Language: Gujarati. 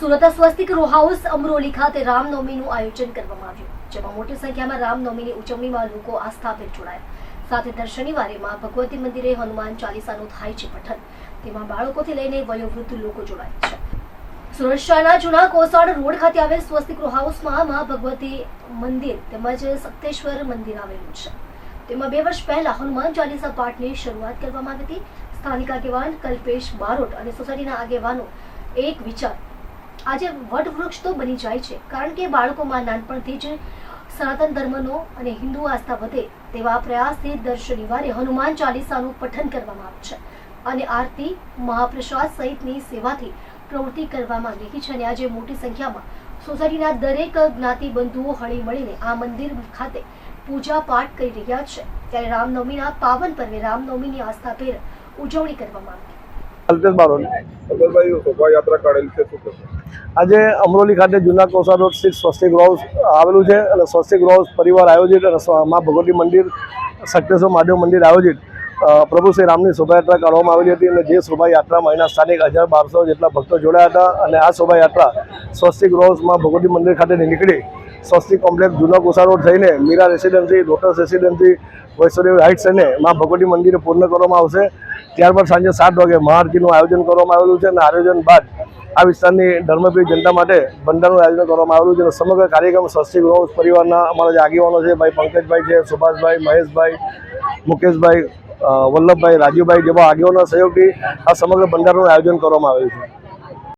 સુરત સ્વસ્તિક રો હાઉસ અમરોલી ખાતે રામનવમીનું આયોજન કરવામાં આવ્યું, જેમાં મોટી સંખ્યામાં રામનવમીની ઉજવણીમાં લોકો આસ્થાભેર જોડાયા. સાથે દરમાં ભગવતી મંદિરે હનુમાન ચાલીસાનું થાય છે પઠન. તેમાં બાળકોથી લઈને વયોવૃદ્ધ લોકો જોડાય છે. સુરત શહેરના જૂના કોસાડ રોડ ખાતે આવેલ સ્વસ્તિક રો માં ભગવતી મંદિર તેમજ સપ્તેશ્વર મંદિર આવેલું છે. તેમાં બે વર્ષ પહેલા હનુમાન ચાલીસા પાઠની શરૂઆત કરવામાં આવી હતી. સ્થાનિક આગેવાન કલ્પેશ બારોટ અને સોસાયટીના આગેવાનો એક વિચાર આજે વટવૃક્ષ તો બની જાય છે, કારણ કે બાળકોમાં નાનપણથી જ સનાતન ધર્મનો અને હિન્દુ આસ્થા વધે તેવા પ્રયાસથી દર શનિવારે હનુમાન ચાલીસાનું પઠન કરવામાં આવે છે અને આરતી મહાપ્રસાદ સહિતની સેવાથી પ્રવૃત્તિ કરવામાં આવી રહી છે અને આજે મોટી સંખ્યામાં સોસાયટીના દરેક જ્ઞાતિ બંધુઓ હળી મળીને આ મંદિર ખાતે પૂજા પાઠ કરી રહ્યા છે. ત્યારે રામનવમીના પાવન પર્વે રામનવમીની આસ્થાભેર ઉજવણી કરવામાં આવી. અલ્પેશ બારોલી આજે અમરોલી ખાતે જૂના કોસા રોડ સ્થિત સ્વસ્તિક હાઉસ આવેલું છે અને સ્વસ્તિક હાઉસ પરિવાર આયોજિત અને મા ભગવતી મંદિર શક્તેશ્વર મહાદેવ મંદિર આયોજિત. પ્રભુ શ્રી રામની શોભાયાત્રા કાઢવામાં આવેલી હતી અને જે શોભાયાત્રામાં અહીંના સ્થાનિક હજાર બારસો જેટલા ભક્તો જોડાયા હતા અને આ શોભાયાત્રા સ્વસ્તિક હાઉસમાં ભગવતી મંદિર ખાતે નીકળી. સ્વસ્તિક કોમ્પ્લેક્સ જૂના કોસા રોડ થઈને Meera residency lotus residency Vaishnodevi heights અને મા ભગવતી મંદિરે પૂર્ણ કરવામાં આવશે. ત્યારબાદ સાંજે સાત વાગે મહાઆરતીનું આયોજન કરવામાં આવેલું છે અને આયોજન બાદ આ વિસ્તારની ધર્મપ્રિય જનતા માટે ભંડારનું આયોજન કરવામાં આવેલું છે અને સમગ્ર કાર્યક્રમ સ્વસ્તિક રોજ પરિવારના અમારા જે આગેવાનો છે, ભાઈ પંકજભાઈ છે, સુભાષભાઈ, મહેશભાઈ, મુકેશભાઈ વલ્લભભાઈ, રાજુભાઈ જેવા આગેવાનોના સહયોગથી આ સમગ્ર ભંડારનું આયોજન કરવામાં આવ્યું છે.